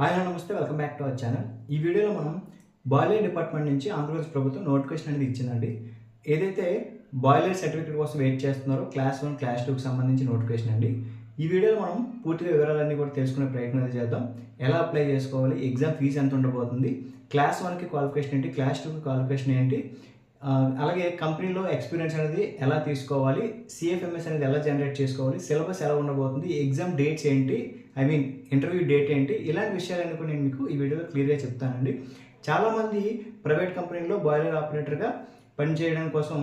Hi hello నమస్తే welcome back to our channel ఈ వీడియోలో మనం బాయిలర్ డిపార్ట్మెంట్ నుంచి ఆంధ్రప్రదేశ్ ప్రభుత్వం నోటిఫికేషన్ అనేది ఇచ్చిందండి. ఏదైతే బాయిలర్ సర్టిఫికేట్ కోసం వెయిట్ చేస్తున్నారో క్లాస్ వన్ క్లాస్ టూకి సంబంధించి నోటిఫికేషన్ అండి. ఈ వీడియోలో మనం పూర్తిగా వివరాలన్నీ కూడా తెలుసుకునే ప్రయత్నం అయితే చేద్దాం. ఎలా అప్లై చేసుకోవాలి ఎగ్జామ్ ఫీజు ఎంత ఉండబోతుంది క్లాస్ వన్కి క్వాలిఫికేషన్ ఏంటి క్లాస్ టూకి క్వాలిఫికేషన్ ఏంటి అలాగే కంపెనీలో ఎక్స్పీరియన్స్ అనేది ఎలా తీసుకోవాలి సిఎఫ్ఎంఎస్ అనేది ఎలా జనరేట్ చేసుకోవాలి సిలబస్ ఎలా ఉండబోతుంది ఎగ్జామ్ డేట్స్ ఏంటి ఐ మీన్ ఇంటర్వ్యూ డేట్ ఏంటి ఇలాంటి విషయాలను కూడా నేను మీకు ఈ వీడియోలో క్లియర్గా చెప్తానండి. చాలామంది ప్రైవేట్ కంపెనీలో బాయిలర్ ఆపరేటర్గా పనిచేయడం కోసం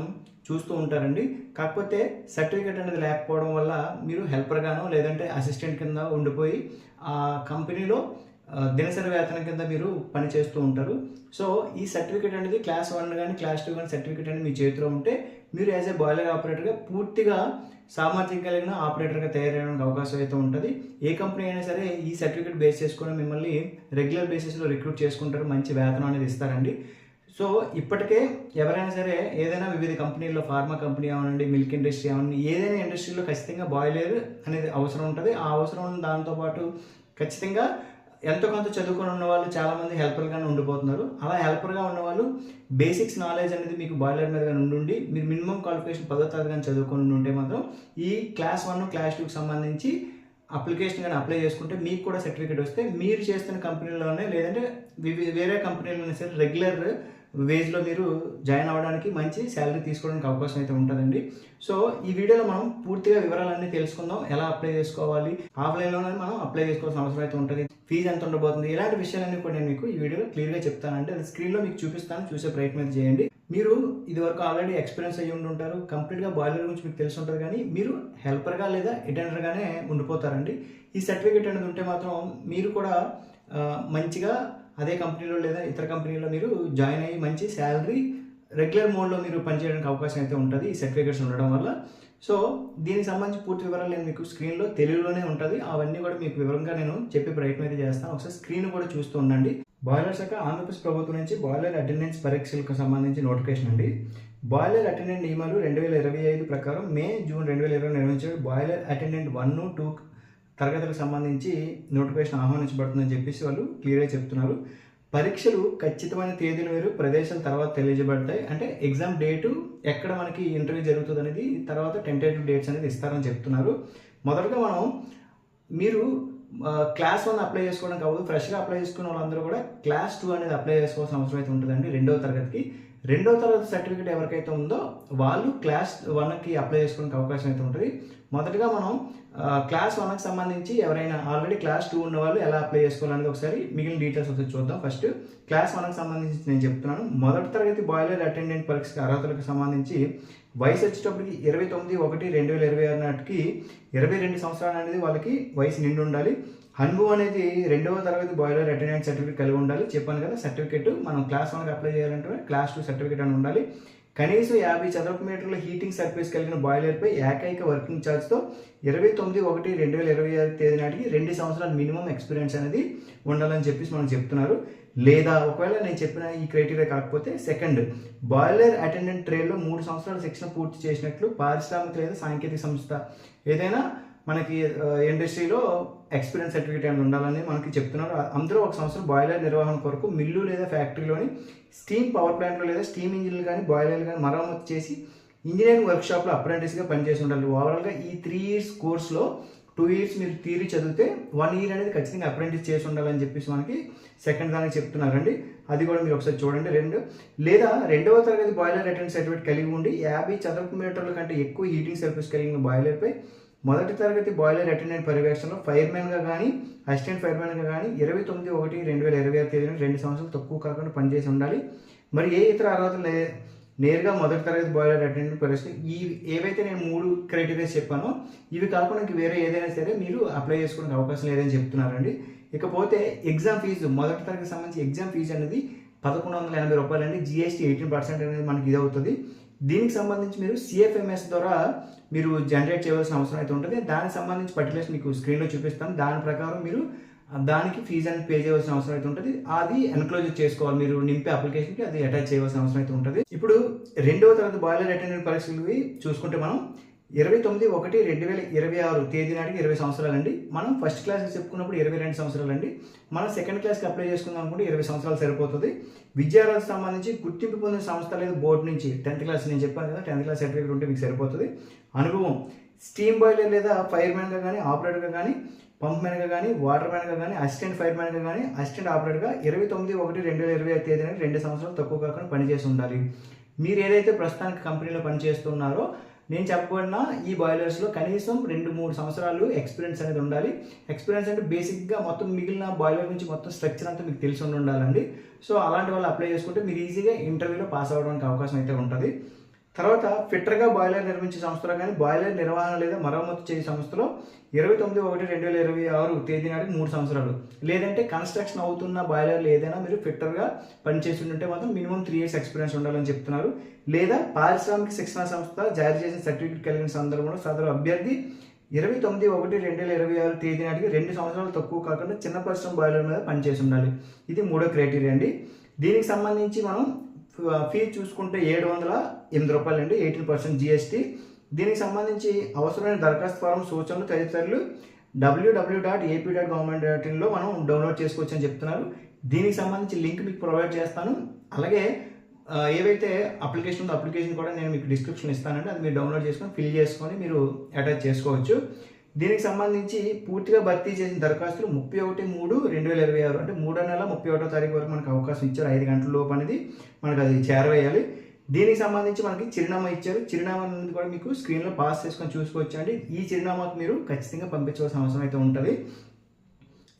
చూస్తూ ఉంటారండి. కాకపోతే సర్టిఫికేట్ అనేది లేకపోవడం వల్ల మీరు హెల్పర్గానో లేదంటే అసిస్టెంట్ కింద ఉండిపోయి ఆ కంపెనీలో దినసరి వేతనం కింద మీరు పని చేస్తూ ఉంటారు. సో ఈ సర్టిఫికేట్ అనేది క్లాస్ వన్ కానీ క్లాస్ టూ కానీ సర్టిఫికేట్ అనేది మీ చేతిలో ఉంటే మీరు యాజ్ ఏ బాయిలర్ ఆపరేటర్గా పూర్తిగా సామర్థ్యం కలిగిన ఆపరేటర్గా తయారయ్యడానికి అవకాశం అయితే ఉంటుంది. ఏ కంపెనీ అయినా సరే ఈ సర్టిఫికేట్ బేస్ చేసుకొని మిమ్మల్ని రెగ్యులర్ బేసిస్లో రిక్రూట్ చేసుకుంటారు. మంచి వేతనం అనేది ఇస్తారండి. సో ఇప్పటికే ఎవరైనా సరే ఏదైనా వివిధ కంపెనీల్లో ఫార్మా కంపెనీ అవనండి మిల్క్ ఇండస్ట్రీ అవ్వండి ఏదైనా ఇండస్ట్రీలో ఖచ్చితంగా బాయిలర్ అనేది అవసరం ఉంటుంది. ఆ అవసరం ఉన్న దాంతోపాటు ఖచ్చితంగా ఎంతో కొంత చదువుకొని ఉన్న వాళ్ళు చాలామంది హెల్పర్గానే ఉండిపోతున్నారు. అలా హెల్పర్గా ఉన్న వాళ్ళు బేసిక్స్ నాలెడ్జ్ అనేది మీకు బాయిలర్ మీద కానీ ఉండి మీరు మినిమం క్వాలిఫికేషన్ పదో తరగతి కానీ చదువుకొని ఉంటే మాత్రం ఈ క్లాస్ వన్ క్లాస్ టూకి సంబంధించి అప్లికేషన్ కానీ అప్లై చేసుకుంటే మీకు కూడా సర్టిఫికేట్ వస్తే మీరు చేస్తున్న కంపెనీలోనే లేదంటే వేరే కంపెనీలోనే సరే రెగ్యులర్ వేజ్లో మీరు జాయిన్ అవ్వడానికి మంచి శాలరీ తీసుకోవడానికి అవకాశం అయితే ఉంటుందండి. సో ఈ వీడియోలో మనం పూర్తిగా వివరాలన్నీ తెలుసుకుందాం. ఎలా అప్లై చేసుకోవాలి? ఆఫ్లైన్లోనే మనం అప్లై చేసుకోవాల్సిన అవసరం అయితే ఉంటుంది. ఫీజు ఎంత ఉండబోతుంది? ఇలాంటి విషయాలన్నీ కూడా నేను మీకు ఈ వీడియోలో క్లియర్గా చెప్తానంటే అది స్క్రీన్లో మీకు చూపిస్తాను. చూసే ప్రయత్నం చేయండి. మీరు ఇదివరకు ఆల్రెడీ ఎక్స్పీరియన్స్ అయ్యి ఉండి ఉంటారు కంప్లీట్గా బాయిలర్ గురించి మీకు తెలిసి ఉంటుంది కానీ మీరు హెల్పర్గా లేదా అటెండర్గానే ఉండిపోతారండి. ఈ సర్టిఫికేట్ అనేది ఉంటే మాత్రం మీరు కూడా మంచిగా అదే కంపెనీలో లేదా ఇతర కంపెనీలో మీరు జాయిన్ అయ్యి మంచి శాలరీ రెగ్యులర్ మోడ్లో మీరు పనిచేయడానికి అవకాశం అయితే ఉంటుంది. ఈ సర్టిఫికేట్స్ ఉండడం వల్ల. సో దీనికి సంబంధించి పూర్తి వివరాలు నేను మీకు స్క్రీన్లో తెలుగులోనే ఉంటుంది. అవన్నీ కూడా మీకు వివరంగా నేను చెప్పే ప్రయత్నం అయితే చేస్తాను. ఒకసారి స్క్రీన్ కూడా చూస్తూ ఉండండి. బాయిలర్ శాఖ ఆంధ్రప్రదేశ్ ప్రభుత్వం నుంచి బాయిలర్ అటెండెన్స్ పరీక్షలకు సంబంధించి నోటిఫికేషన్ అండి. బాయిలర్ అటెండెంట్ నియమాలు రెండు వేల ఇరవై ఐదు ప్రకారం మే జూన్ రెండు వేల ఇరవై నిర్వహించిన బాయిలర్ అటెండెంట్ వన్ టూ తరగతులకు సంబంధించి నోటిఫికేషన్ ఆహ్వానించబడుతుందని చెప్పేసి వాళ్ళు క్లియర్గా చెప్తున్నారు. పరీక్షలు ఖచ్చితమైన తేదీలు వేరు ప్రదేశాల తర్వాత తెలియజేయబడతాయి. అంటే ఎగ్జామ్ డేటు ఎక్కడ మనకి ఇంటర్వ్యూ జరుగుతుంది అనేది తర్వాత టెంటేటివ్ డేట్స్ అనేది ఇస్తారని చెప్తున్నారు. మొదటగా మనం మీరు క్లాస్ వన్ అప్లై చేసుకోవడం కాదు ఫ్రెష్గా అప్లై చేసుకున్న వాళ్ళందరూ కూడా క్లాస్ టూ అనేది అప్లై చేసుకోవాల్సిన అవసరం అయితే ఉంటుందండి రెండవ తరగతికి. రెండవ తరగతి సర్టిఫికేట్ ఎవరికైతే ఉందో వాళ్ళు క్లాస్ వన్కి అప్లై చేసుకోవడానికి అవకాశం అయితే ఉంటుంది. మొదటగా మనం క్లాస్ వన్కి సంబంధించి ఎవరైనా ఆల్రెడీ క్లాస్ టూ ఉన్న వాళ్ళు ఎలా అప్లై చేసుకోవాలనేది ఒకసారి మిగిలిన డీటెయిల్స్ వచ్చి చూద్దాం. ఫస్ట్ క్లాస్ వన్కి సంబంధించి నేను చెప్తున్నాను. మొదటి తరగతి బాయిలర్ అటెండెంట్ పరీక్ష అర్హతలకు సంబంధించి వయసు వచ్చేటప్పటికి ఇరవై తొమ్మిది ఒకటి రెండు వేల ఇరవై ఆరు నాటికి ఇరవై రెండు సంవత్సరాలు అనేది వాళ్ళకి వయసు నిండి ఉండాలి. హన్బు అనేది రెండవ తరగతి బాయిలర్ అటెండెన్స్ సర్టిఫికేట్ కలిగి ఉండాలి. చెప్పాను కదా సర్టిఫికేట్ మనం క్లాస్ వన్కి అప్లై చేయాలంటే క్లాస్ టూ సర్టిఫికేట్ అని ఉండాలి. కనీసం యాభై చదరపు మీటర్ల హీటింగ్ సర్ఫేస్ కలిగిన బాయిలర్పై ఏకైక వర్కింగ్ ఛార్జ్తో ఇరవై తొమ్మిది ఒకటి రెండు వేల ఇరవై ఆరు తేదీ నాటికి రెండు సంవత్సరాల మినిమం ఎక్స్పీరియన్స్ అనేది ఉండాలని చెప్పేసి మనం చెప్తున్నారు. లేదా ఒకవేళ నేను చెప్పిన ఈ క్రైటీరియా కాకపోతే సెకండ్ బాయిలర్ అటెండెంట్ ట్రేడ్లో మూడు సంవత్సరాల శిక్షణ పూర్తి చేసినట్లు పారిశ్రామిక లేదా సాంకేతిక సంస్థ ఏదైనా మనకి ఇండస్ట్రీలో ఎక్స్పీరియన్స్ సర్టిఫికేట్ ఏమైనా ఉండాలని మనకి చెప్తున్నారు. అందరూ ఒక సంవత్సరం బాయిలర్ నిర్వహణ కొరకు మిల్లు లేదా ఫ్యాక్టరీలోని స్టీమ్ పవర్ ప్లాంట్లో లేదా స్టీమ్ ఇంజిన్లు కానీ బాయిలర్లు కానీ మరమ్మతు చేసి ఇంజనీరింగ్ వర్క్షాప్లో అప్రెంటిస్గా పనిచేసి ఉండాలి ఓవరాల్గా ఈ త్రీ ఇయర్స్ కోర్స్లో టూ ఇయర్స్ మీరు థియరీ చదివితే వన్ ఇయర్ అనేది ఖచ్చితంగా అప్రెంటిస్ చేసి ఉండాలని చెప్పేసి మనకి సెకండ్ దానికి చెప్తున్నారండి. అది కూడా మీరు ఒకసారి చూడండి. రెండు లేదా రెండవ తరగతి బాయిలర్ అటెండ్ సర్టిఫికేట్ కలిగి ఉండి యాభై చదరపు మీటర్ల కంటే ఎక్కువ హీటింగ్ సర్ఫేస్ కలిగిన బాయిలర్పై మొదటి తరగతి బాయిలర్ అటెండెంట్ పర్యవేక్షణలో ఫైర్మెన్గా కానీ అసిస్టెంట్ ఫైర్మెన్గా కానీ ఇరవై తొమ్మిది ఒకటి రెండు వేల ఇరవై ఆరు తేదీన రెండు సంవత్సరాలు తక్కువ కాకుండా పనిచేసి ఉండాలి. మరి ఏ ఇతర అర్హతలు లే- నేరుగా మొదటి తరగతి బాయిలర్ అటెండెంట్ పరిస్థితి ఈ ఏవైతే నేను మూడు క్రైటీరియాస్ చెప్పానో ఇవి కాకుండా వేరే ఏదైనా సరే మీరు అప్లై చేసుకోవడానికి అవకాశం లేదని చెప్తున్నారండి. ఇకపోతే ఎగ్జామ్ ఫీజు మొదటి తరగతి సంబంధించి ఎగ్జామ్ ఫీజు అనేది పదకొండు వందల ఎనభై రూపాయలు అండి జిఎస్టీ ఎయిటీన్ పర్సెంట్ అనేది మనకి ఇది అవుతుంది దీనికి సంబంధించి మీరు సిఎఫ్ఎంఎస్ ద్వారా మీరు జనరేట్ చేయవలసిన అవసరం అయితే ఉంటుంది. దానికి సంబంధించి పర్టికులర్స్ మీకు స్క్రీన్లో చూపిస్తాను. దాని ప్రకారం మీరు దానికి ఫీజు అనేది పే చేయవలసిన అవసరం అయితే ఉంటుంది. అది ఎన్క్లోజ్ చేసుకోవాలి. మీరు నింపే అప్లికేషన్కి అది అటాచ్ చేయవలసిన అవసరం అయితే ఉంటుంది. ఇప్పుడు రెండవ తరగతి బాయిలర్ అటెండెంట్ పరీక్షలు చూసుకుంటే మనం ఇరవై తొమ్మిది ఒకటి రెండు వేల ఇరవై ఆరు తేదీ నాటికి ఇరవై సంవత్సరాలండి. మనం ఫస్ట్ క్లాస్కి చెప్పుకున్నప్పుడు ఇరవై రెండు సంవత్సరాలండి. మనం సెకండ్ క్లాస్కి అప్లై చేసుకుందాం అనుకుంటే ఇరవై సంవత్సరాలు సరిపోతుంది. విద్యార్థులకు సంబంధించి గుర్తింపు పొందిన సంస్థ లేదా బోర్డు నుంచి. టెన్త్ క్లాస్ నేను చెప్పాను కదా టెన్త్ క్లాస్ సర్టిఫికేట్ ఉంటే మీకు సరిపోతుంది. అనుభవం స్టీమ్ బాయిలర్ లేదా ఫైర్ మ్యాన్గా కానీ ఆపరేటర్గా కానీ పంప్ మ్యాన్గా కానీ వాటర్ మ్యాన్గా కానీ అసిస్టెంట్ ఫైర్ మ్యాన్గా కానీ అసిస్టెంట్ ఆపరేటర్గా ఇరవై తొమ్మిది ఒకటి రెండు వేల ఇరవై ఐదు తేదీన రెండు సంవత్సరాలు తక్కువ కాకుండా పనిచేసి ఉండాలి. మీరు ఏదైతే ప్రస్తుతానికి కంపెనీలో పనిచేస్తున్నారో నేను చెప్పబడిన ఈ బాయిలర్స్లో కనీసం రెండు మూడు సంవత్సరాలు ఎక్స్పీరియన్స్ అనేది ఉండాలి. ఎక్స్పీరియన్స్ అంటే బేసిక్గా మొత్తం మిగిలిన బాయిలర్ నుంచి మొత్తం స్ట్రక్చర్ అంతా మీకు తెలిసి ఉండి ఉండాలండి. సో అలాంటి వాళ్ళు అప్లై చేసుకుంటే మీరు ఈజీగా ఇంటర్వ్యూలో పాస్ అవ్వడానికి అవకాశం అయితే ఉంటుంది. తర్వాత ఫిట్టర్గా బాయిలర్ నిర్మించే సంస్థలో కానీ బాయిలర్ నిర్వహణ లేదా మరమ్మతు చేసే సంస్థలో ఇరవై తొమ్మిది ఒకటి రెండు వేల ఇరవై ఆరు తేదీ నాటికి మూడు సంవత్సరాలు. లేదంటే కన్స్ట్రక్షన్ అవుతున్న బాయిలర్లు ఏదైనా మీరు ఫిట్టర్గా పనిచేసి ఉంటే మాత్రం మినిమం త్రీ ఇయర్స్ ఎక్స్పీరియన్స్ ఉండాలని చెప్తున్నారు. లేదా పారిశ్రామిక శిక్షణ సంస్థ జారీ చేసిన సర్టిఫికేట్ కలిగిన సందర్భంలో సదరు అభ్యర్థి ఇరవై తొమ్మిది ఒకటి రెండు వేల ఇరవై ఆరు తేదీ నాటికి రెండు సంవత్సరాలు తక్కువ కాకుండా చిన్న పరిశ్రమ బాయిలర్ మీద పనిచేసి ఉండాలి. ఇది మూడో క్రైటీరియా అండి. దీనికి సంబంధించి మనం ఫీ చూసుకుంటే ఏడు వందల ఎనిమిది రూపాయలు అండి ఎయిటీన్ పర్సెంట్ జిఎస్టీ దీనికి సంబంధించి అవసరమైన దరఖాస్తు ఫారం సూచనలు తదితరులు WW dot AP dot government dot ఇన్లో మనం డౌన్లోడ్ చేసుకోవచ్చు అని చెప్తున్నారు. దీనికి సంబంధించి లింక్ మీకు ప్రొవైడ్ చేస్తాను. అలాగే ఏవైతే అప్లికేషన్ ఉందో అప్లికేషన్ కూడా నేను మీకు డిస్క్రిప్షన్ ఇస్తానండి. అది మీరు డౌన్లోడ్ చేసుకొని ఫిల్ చేసుకొని మీరు అటాచ్ చేసుకోవచ్చు. దీనికి సంబంధించి పూర్తిగా భర్తీ చేసిన దరఖాస్తులు ముప్పై ఒకటి మూడు రెండు వేల ఇరవై ఆరు. అంటే మూడో నెల ముప్పై ఒకటో తారీఖు వరకు మనకు అవకాశం ఇచ్చారు. ఐదు గంటల లోపు అనేది మనకు అది చేరవేయాలి. దీనికి సంబంధించి మనకి చిరునామా ఇచ్చారు. చిరునామా అనేది కూడా మీకు స్క్రీన్లో పాస్ చేసుకొని చూసుకోవచ్చు అండి ఈ చిరునామాకు మీరు ఖచ్చితంగా పంపించవలసిన అవసరం అయితే ఉంటుంది.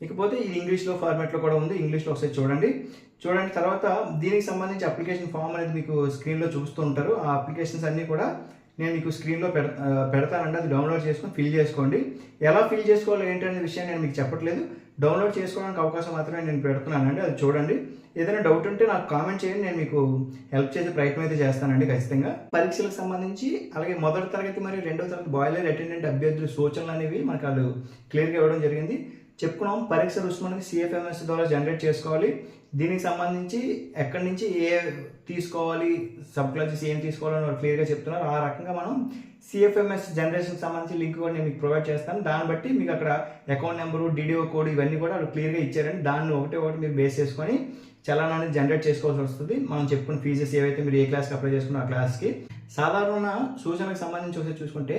ఇకపోతే ఇది ఇంగ్లీష్లో ఫార్మాట్లో కూడా ఉంది. ఇంగ్లీష్లో ఒకసారి చూడండి. చూడండి తర్వాత దీనికి సంబంధించి అప్లికేషన్ ఫామ్ అనేది మీకు స్క్రీన్లో చూస్తూ ఉంటారు. ఆ అప్లికేషన్స్ అన్నీ కూడా నేను మీకు స్క్రీన్లో పెడ పెడతానండి. అది డౌన్లోడ్ చేసుకొని ఫిల్ చేసుకోండి. ఎలా ఫిల్ చేసుకోవాలి ఏంటనే విషయం నేను మీకు చెప్పట్లేదు. డౌన్లోడ్ చేసుకోవడానికి అవకాశం మాత్రమే నేను పెడుతున్నానండి. అది చూడండి. ఏదైనా డౌట్ ఉంటే నాకు కామెంట్ చేయండి. నేను మీకు హెల్ప్ చేసే ప్రయత్నం అయితే చేస్తానండి ఖచ్చితంగా. పరీక్షలకు సంబంధించి అలాగే మొదటి తరగతి మరియు రెండవ తరగతి బాయిలర్ అటెండెంట్ అభ్యర్థుల సూచనలు అనేవి మనకు వాళ్ళు క్లియర్గా ఇవ్వడం జరిగింది. చెప్పుకున్నాం. పరీక్ష రుసుము సిఎఫ్ఎంఎస్ ద్వారా జనరేట్ చేసుకోవాలి. దీనికి సంబంధించి ఎక్కడి నుంచి ఏ తీసుకోవాలి సబ్ క్లాసెస్ ఏం తీసుకోవాలని వాళ్ళు క్లియర్గా చెప్తున్నారు. ఆ రకంగా మనం సిఎఫ్ఎంఎస్ జనరేషన్కి సంబంధించి లింక్ కూడా నేను మీకు ప్రొవైడ్ చేస్తాను. దాన్ని బట్టి మీకు అక్కడ అకౌంట్ నెంబరు డిడిఓ కోడ్ ఇవన్నీ కూడా వాళ్ళు క్లియర్గా ఇచ్చారండి. దాన్ని ఒకటి ఒకటి మీరు బేస్ చేసుకొని చలాన్ అనేది జనరేట్ చేసుకోవాల్సి వస్తుంది. మనం చెప్పుకున్న ఫీజెస్ ఏవైతే మీరు ఏ క్లాస్కి అప్లై చేసుకున్న ఆ క్లాస్కి సాధారణ సూచనకు సంబంధించి ఒకసారి చూసుకుంటే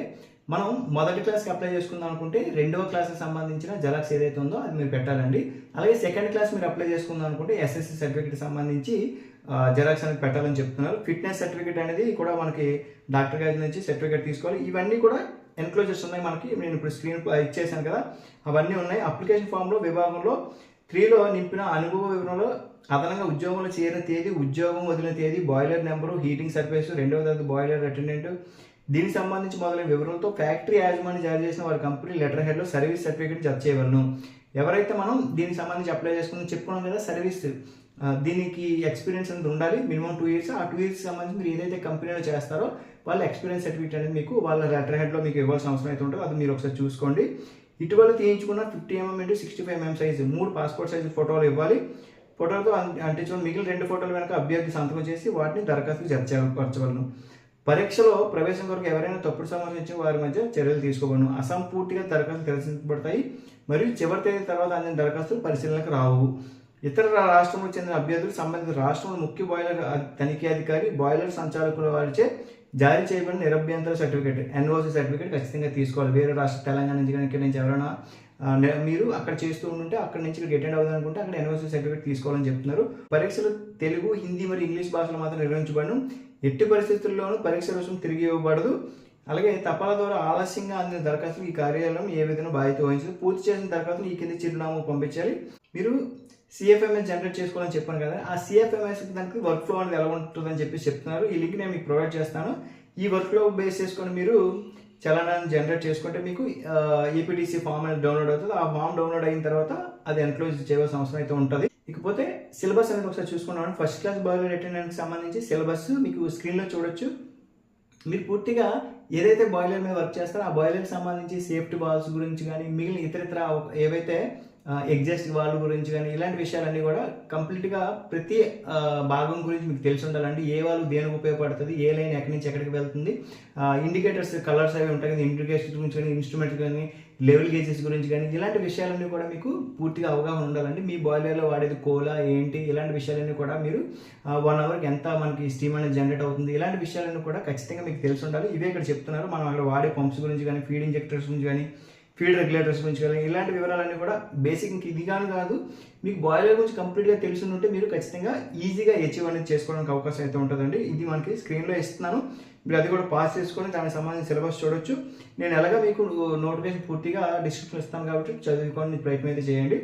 మనం మొదటి క్లాస్కి అప్లై చేసుకుందాం అనుకుంటే రెండవ క్లాస్కి సంబంధించిన జెరాక్స్ ఏదైతే ఉందో అది మీరు పెట్టాలండి. అలాగే సెకండ్ క్లాస్ మీరు అప్లై చేసుకుందాం అనుకుంటే ఎస్ఎస్సి సర్టిఫికేట్ సంబంధించి జెరాక్స్ అనేది పెట్టాలని చెప్తున్నారు. ఫిట్నెస్ సర్టిఫికేట్ అనేది కూడా మనకి డాక్టర్ గారి నుంచి సర్టిఫికేట్ తీసుకోవాలి. ఇవన్నీ కూడా ఎన్క్లోజర్స్ ఉన్నాయి మనకి. నేను ఇప్పుడు స్క్రీన్ ఇచ్చేసాను కదా. అవన్నీ ఉన్నాయి. అప్లికేషన్ ఫామ్లో విభాగంలో త్రీలో నింపిన అనుభవ వివరంలో అదనంగా ఉద్యోగంలో చేరిన తేదీ ఉద్యోగం వదిలిన తేదీ బాయిలర్ నెంబరు హీటింగ్ సర్వీస్ రెండవ తేదీ బాయిలర్ అటెండెంట్ దీనికి సంబంధించి మొదలైన వివరంతో ఫ్యాక్టరీ యాజమాన్యం జారీ చేసిన వారి కంపెనీ లెటర్ హెడ్లో సర్వీస్ సర్టిఫికేట్ జత చేయవలను. ఎవరైతే మనం దీనికి సంబంధించి అప్లై చేసుకుని చెప్పుకున్నాం కదా సర్వీస్ దీనికి ఎక్స్పీరియన్స్ అనేది ఉండాలి. మినిమం టూ ఇయర్స్ ఆ టూ ఇయర్స్ సంబంధించి మీరు ఏదైతే కంపెనీలో చేస్తారో వాళ్ళ ఎక్స్పీరియన్స్ సర్టిఫికేట్ అనేది మీకు వాళ్ళ లెటర్ హెడ్లో మీకు ఇవ్వాల్సిన అవసరం అయితే ఉంటుందో. అది మీరు ఒకసారి చూసుకోండి. ఇటీవల తీయించుకున్న fifty mm into sixty five mm size మూడు పాస్పోర్ట్ సైజు ఫోటోలు ఇవ్వాలి. ఫోటోలతో అంటించుకుని మిగిలిన రెండు ఫోటోలు వెనక అభ్యర్థి సంతకం చేసి వాటిని దరఖాస్తు జరచవలను పరీక్షలో ప్రవేశం కొరకు ఎవరైనా తప్పుడు సమాచారం ఇచ్చిన వారి మధ్య చర్యలు తీసుకోబడును. అసంపూర్తిగా దరఖాస్తు తిరస్కరించబడతాయి మరియు చివరి తేదీ తర్వాత అందిన దరఖాస్తులు పరిశీలనకు రావు. ఇతర రాష్ట్రంలో చెందిన అభ్యర్థులు సంబంధిత రాష్ట్రంలో ముఖ్య బాయిలర్ తనిఖీ అధికారి బాయిలర్ సంచాలకుల వారిచే జారీ చేయబడిన నిరభ్యంతర సర్టిఫికేట్ ఎన్ఓసి సర్టిఫికేట్ ఖచ్చితంగా తీసుకోవాలి. వేరే రాష్ట్ర తెలంగాణ నుంచి కనుక నుంచి ఎవరైనా మీరు అక్కడ చేస్తూ ఉంటే అక్కడ నుంచి ఇక్కడ అటెండ్ అవ్వదు అనుకుంటే అక్కడ ఎన్ఓసి సర్టిఫికేట్ తీసుకోవాలని చెప్తున్నారు. పరీక్షలు తెలుగు హిందీ మరియు ఇంగ్లీష్ భాషలో మాత్రం నిర్వహించబడను. ఎట్టి పరిస్థితుల్లోనూ పరీక్ష రుసుము తిరిగి ఇవ్వబడదు. అలాగే తపాలా ద్వారా ఆలస్యంగా అందిన దరఖాస్తులు ఈ కార్యాలయం ఏ విధంగా బాధ్యత వహించదు. పూర్తి చేసిన దరఖాస్తులు ఈ కింద చిరునామా పంపించాలి. మీరు సిఎఫ్ఎంఎస్ జనరేట్ చేసుకోవాలని చెప్పాను కదా ఆ సిఎఫ్ఎంఎస్ దానికి వర్క్ ఫ్లో అనేది ఎలా ఉంటుందని చెప్పి చెప్తున్నారు. ఈ లింక్ నేను మీకు ప్రొవైడ్ చేస్తాను. ఈ వర్క్ ఫ్లో బేస్ చేసుకొని మీరు చలనాన్ని జనరేట్ చేసుకుంటే మీకు ఏపీటీసీ ఫామ్ అనేది డౌన్లోడ్ అవుతుంది. ఆ ఫామ్ డౌన్లోడ్ అయిన తర్వాత అది ఎన్క్లోజ్ చేయవలసిన అవసరం అయితే ఉంటుంది. ఇకపోతే సిలబస్ అనేది ఒకసారి చూసుకున్నాను ఫస్ట్ క్లాస్ బాయిలర్ అటెండెంట్కి సంబంధించి సిలబస్ మీకు స్క్రీన్లో చూడొచ్చు. మీరు పూర్తిగా ఏదైతే బాయిలర్ మీద వర్క్ చేస్తారో ఆ బాయిలర్కి సంబంధించి సేఫ్టీ బాల్స్ గురించి కానీ మిగిలిన ఇతర ఇతర ఏవైతే ఎగ్జాస్ట్ వాళ్ళ గురించి కానీ ఇలాంటి విషయాలన్నీ కూడా కంప్లీట్గా ప్రతి భాగం గురించి మీకు తెలిసి ఉండాలండి. ఏ వాళ్ళు దేనికి ఉపయోగపడుతుంది ఏ లైన్ ఎక్కడి నుంచి ఎక్కడికి వెళ్తుంది ఇండికేటర్స్ కలర్స్ అవి ఉంటాయి కదా ఇండికేటర్స్ గురించి కానీ ఇన్స్ట్రుమెంట్స్ కానీ లెవెల్ గేజెస్ గురించి కానీ ఇలాంటి విషయాలన్నీ కూడా మీకు పూర్తిగా అవగాహన ఉండాలండి. మీ బాయిలర్లో వాడేది కోలా ఏంటి ఇలాంటి విషయాలన్నీ కూడా మీరు వన్ అవర్కి ఎంత మనకి స్టీమ్ అనేది జనరేట్ అవుతుంది ఇలాంటి విషయాలన్నీ కూడా ఖచ్చితంగా మీకు తెలిసి ఉండాలి. ఇవే ఇక్కడ చెప్తున్నారు. మనం అక్కడ వాడే పంప్స్ గురించి కానీ ఫీడ్ ఇంజెక్టర్స్ గురించి కానీ ఫీడ్ రెగ్యులేటర్స్ గురించి కానీ ఇలాంటి వివరాలన్నీ కూడా బేసిక్ ఇంక ఇది కానీ కాదు. మీకు బాయిలర్ గురించి కంప్లీట్గా తెలిసి ఉంటే మీరు ఖచ్చితంగా ఈజీగా అచీవ్ అనేది చేసుకోవడానికి అవకాశం అయితే ఉంటుందండి. ఇది మనకి స్క్రీన్లో ఇస్తున్నాను. మీరు అది కూడా పాస్ చేసుకొని దానికి సంబంధించిన సిలబస్ చూడొచ్చు. నేను ఎలాగ మీకు నోటిఫికేషన్ పూర్తిగా డిస్క్రిప్షన్ ఇస్తాను కాబట్టి చదువుకొని ప్రయత్నం అయితే చేయండి.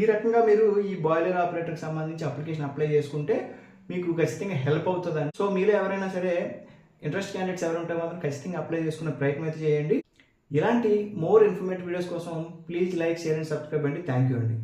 ఈ రకంగా మీరు ఈ బాయిలర్ ఆపరేటర్కి సంబంధించి అప్లికేషన్ అప్లై చేసుకుంటే మీకు ఖచ్చితంగా హెల్ప్ అవుతుందండి. సో మీలో ఎవరైనా సరే ఇంట్రెస్ట్ క్యాండిడేట్స్ ఎవరు ఉంటే మాత్రం ఖచ్చితంగా అప్లై చేసుకునే ప్రయత్నం అయితే చేయండి. ఇలాంటి మోర్ ఇన్ఫర్మేటివ్ వీడియోస్ కోసం please like share and subscribe అండి. థ్యాంక్ యూ అండి.